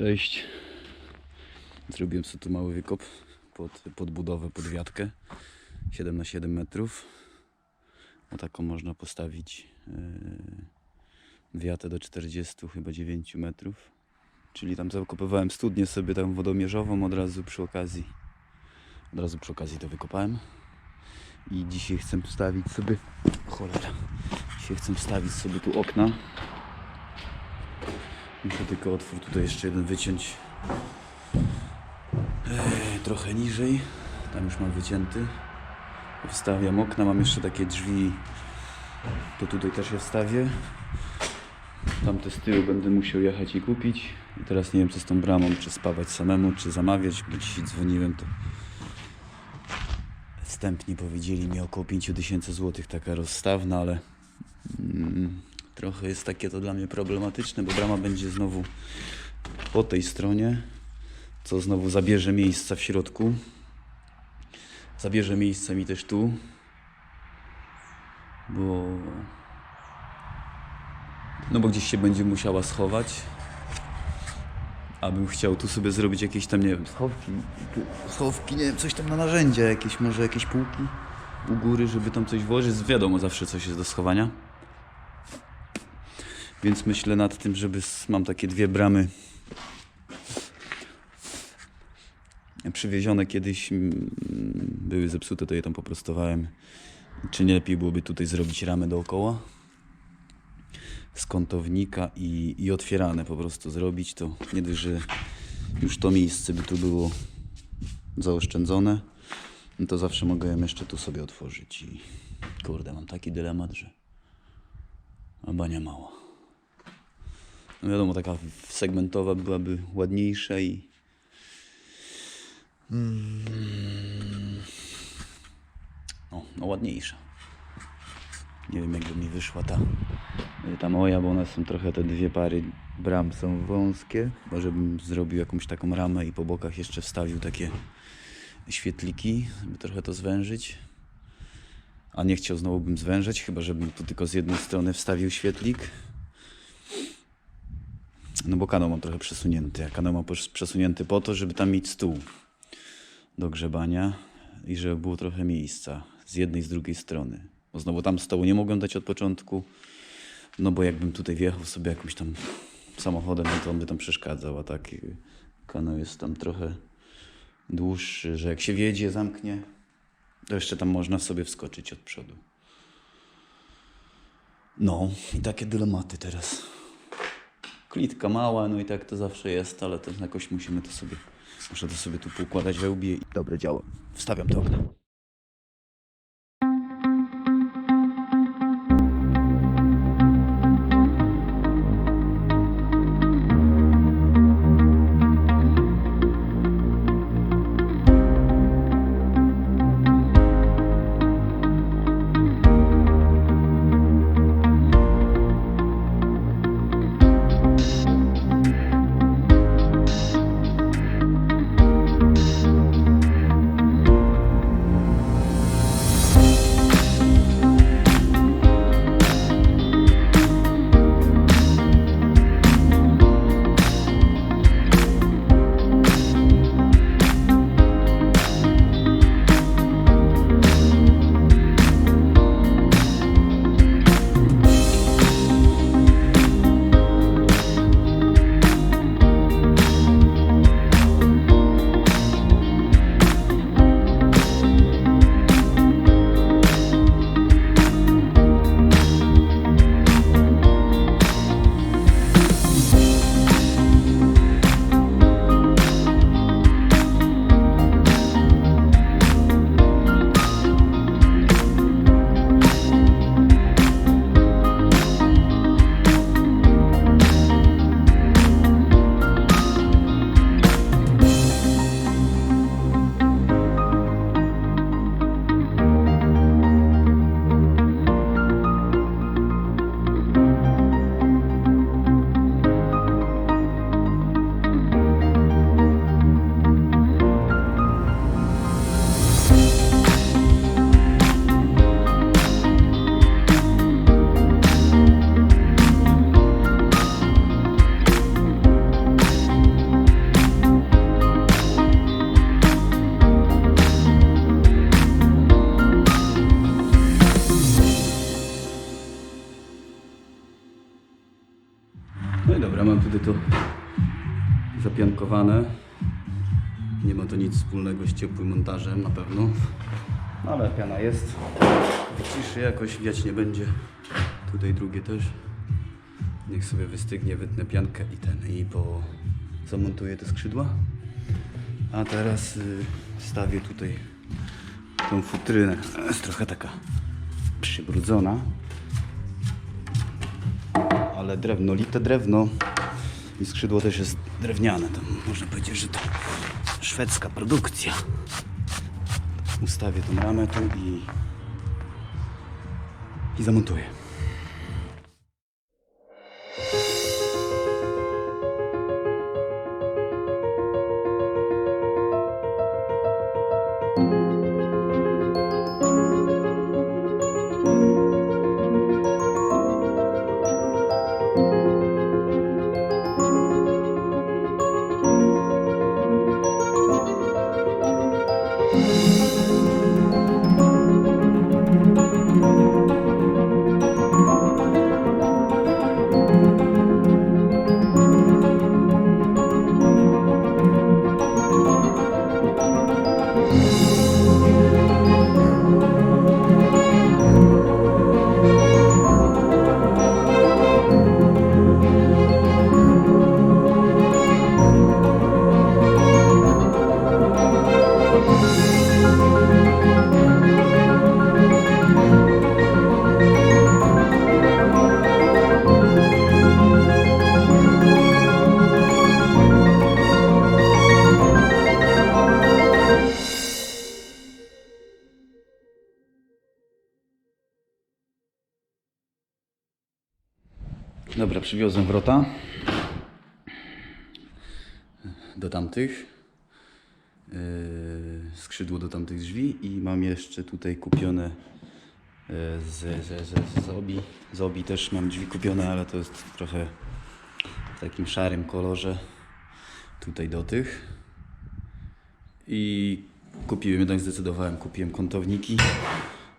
Cześć. Zrobiłem sobie tu mały wykop pod, pod budowę, pod wiatkę. 7 na 7 metrów. O taką można postawić yy, wiatę do 40 chyba 9 metrów. Czyli tam zakopywałem studnię sobie tam wodomierzową od razu przy okazji. Od razu przy okazji to wykopałem. I dzisiaj chcę wstawić sobie. Cholera. Dzisiaj chcę wstawić sobie tu okna. Muszę tylko otwór tutaj jeszcze jeden wyciąć. Eee, trochę niżej. Tam już mam wycięty. Wstawiam okna, mam jeszcze takie drzwi. To tutaj też je wstawię. Tamte z tyłu będę musiał jechać i kupić. I teraz nie wiem co z tą bramą, czy spawać samemu, czy zamawiać, bo dzisiaj dzwoniłem to. Wstępnie powiedzieli mi około 5000 zł taka rozstawna, ale mm, trochę jest takie to dla mnie problematyczne, bo brama będzie znowu po tej stronie, co znowu zabierze miejsca w środku. Zabierze miejsca mi też tu, bo no bo gdzieś się będzie musiała schować. Abym chciał tu sobie zrobić jakieś tam, nie wiem, schowki, schowki, nie wiem, coś tam na narzędzia, jakieś, może jakieś półki u góry, żeby tam coś włożyć. Wiadomo zawsze coś jest do schowania. Więc myślę nad tym, żeby mam takie dwie bramy przywiezione kiedyś, były zepsute, to je tam poprostowałem. Czy nie lepiej byłoby tutaj zrobić ramę dookoła? z kątownika i, i otwierane po prostu zrobić, to nie dość, że już to miejsce by tu było zaoszczędzone, no to zawsze mogę jeszcze tu sobie otworzyć i kurde, mam taki dylemat, że a bania mała. No wiadomo, taka segmentowa byłaby ładniejsza i no, no ładniejsza. Nie wiem, jakby mi wyszła ta, ta moja, bo one są trochę, te dwie pary bram są wąskie. Może bym zrobił jakąś taką ramę i po bokach jeszcze wstawił takie świetliki, żeby trochę to zwężyć. A nie chciał znowu bym zwężać, chyba żebym tu tylko z jednej strony wstawił świetlik. No bo kanał mam trochę przesunięty, a kanał mam przesunięty po to, żeby tam mieć stół do grzebania i żeby było trochę miejsca z jednej i z drugiej strony. Bo znowu tam stołu nie mogłem dać od początku, no bo jakbym tutaj wjechał sobie jakimś tam samochodem, no to on by tam przeszkadzał, a tak kanał jest tam trochę dłuższy, że jak się wjedzie, zamknie, to jeszcze tam można sobie wskoczyć od przodu. No i takie dylematy teraz. Klitka mała, no i tak to zawsze jest, ale to jakoś musimy to sobie, muszę to sobie tu poukładać we łbie i dobre działa. Wstawiam te okna. Nie ma to nic wspólnego z ciepłym montażem na pewno. No ale piana jest. Wyciszy jakoś, wiać nie będzie. Tutaj drugie też. Niech sobie wystygnie, wytnę piankę i ten, i po zamontuję te skrzydła. A teraz y, wstawię tutaj tą futrynę. Jest trochę taka przybrudzona. Ale drewno, lite drewno. I skrzydło też jest drewniane. To można powiedzieć, że to szwedzka produkcja. Ustawię tą ramę tu i, i zamontuję. Dobra, przywiozłem wrota do tamtych. Yy, skrzydło do tamtych drzwi i mam jeszcze tutaj kupione yy, z, z, z, z Obi. Z Obi też mam drzwi kupione, ale to jest trochę w takim szarym kolorze. Tutaj do tych. I kupiłem, jednak zdecydowałem, kupiłem kątowniki,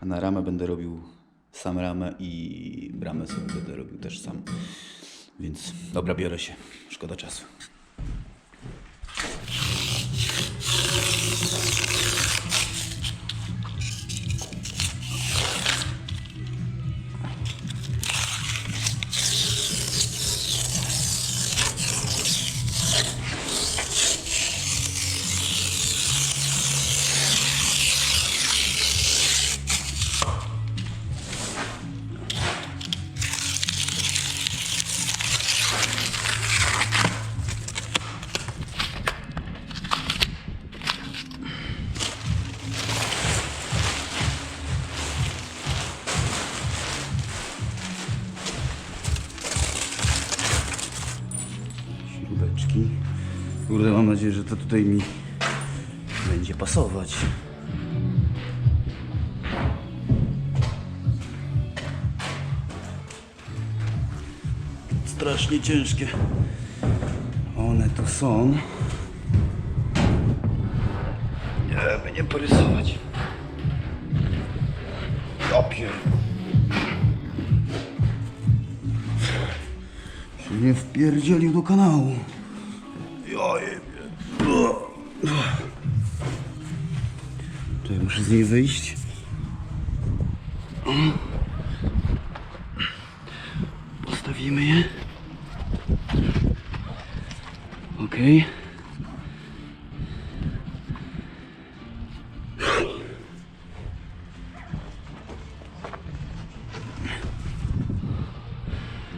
a na ramę będę robił sam ramę i bramę sobie będę robił też sam. Więc dobra, biorę się. Szkoda czasu. Nadzieję, że to tutaj mi będzie pasować. Strasznie ciężkie. One tu są. Nie, by nie porysować. Dopiero. się nie wpierdzielił do kanału. Muszę z niej wyjść. Postawimy je. Okej.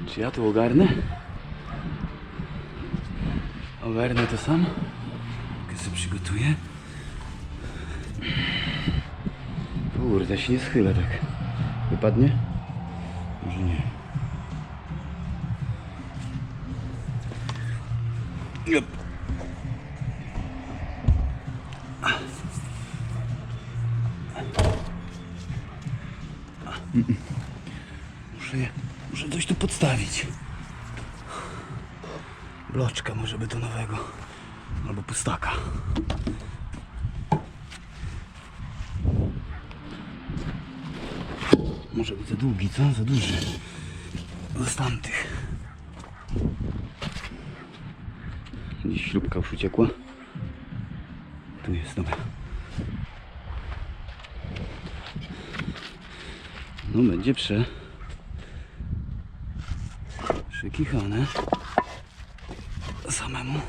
Czy ja tu ogarnę? Ogarnę to sam. Jak sobie przygotuję. Kurde, się nie schylę tak. Wypadnie? Może nie. Jop. Muszę, muszę coś tu podstawić. Bloczka może betonowego. Albo pustaka. Może być za długi, co? Za duży. Z tamtych. Gdzieś śrubka już uciekła. Tu jest, dobra. No będzie prze... Przykichane. Samemu.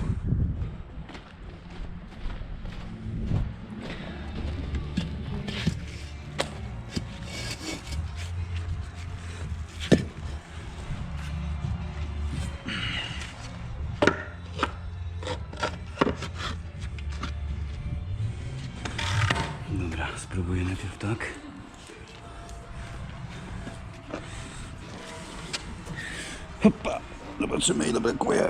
Zobaczymy ile brakuje.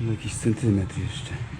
No jakiś centymetr jeszcze.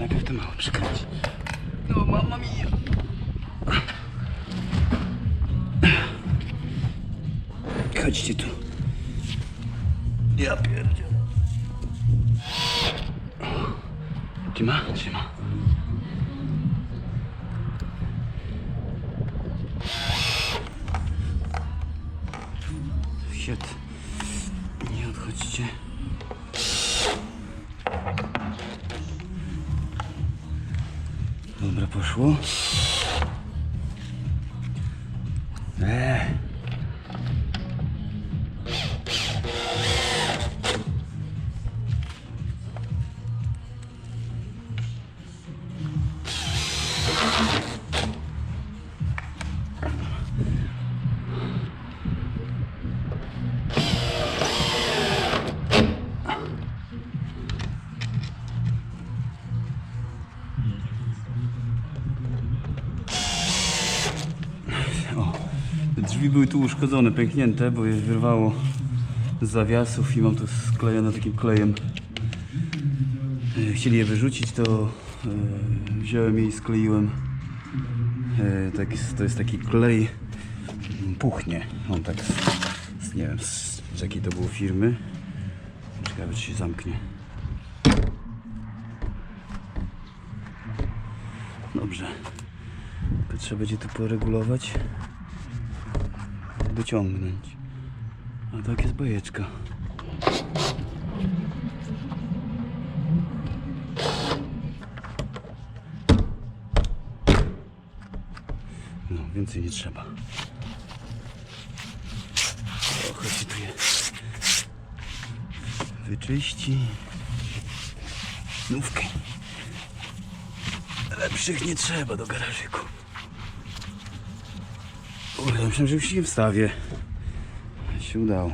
Najpierw to mało przykręcić. No, mama mia. Chodźcie tu. Ja pierdzielę. Trzyma? Trzyma. Dobra, poszło. Eee. Drzwi były tu uszkodzone, pęknięte, bo je wyrwało z zawiasów i mam to sklejone takim klejem. E, Chcieli je wyrzucić, to e, wziąłem je i skleiłem. E, tak, to jest taki klej, puchnie. On tak, z, nie wiem z, z jakiej to było firmy. Ciekawe czy się zamknie. Dobrze. To trzeba będzie tu poregulować. Dociągnąć. A tak jest bajeczka. No, więcej nie trzeba. Trochę się tu je wyczyści. Nówkę. Lepszych nie trzeba do garażyku. Kurde, myślałem, że już się wstawię. Się udało.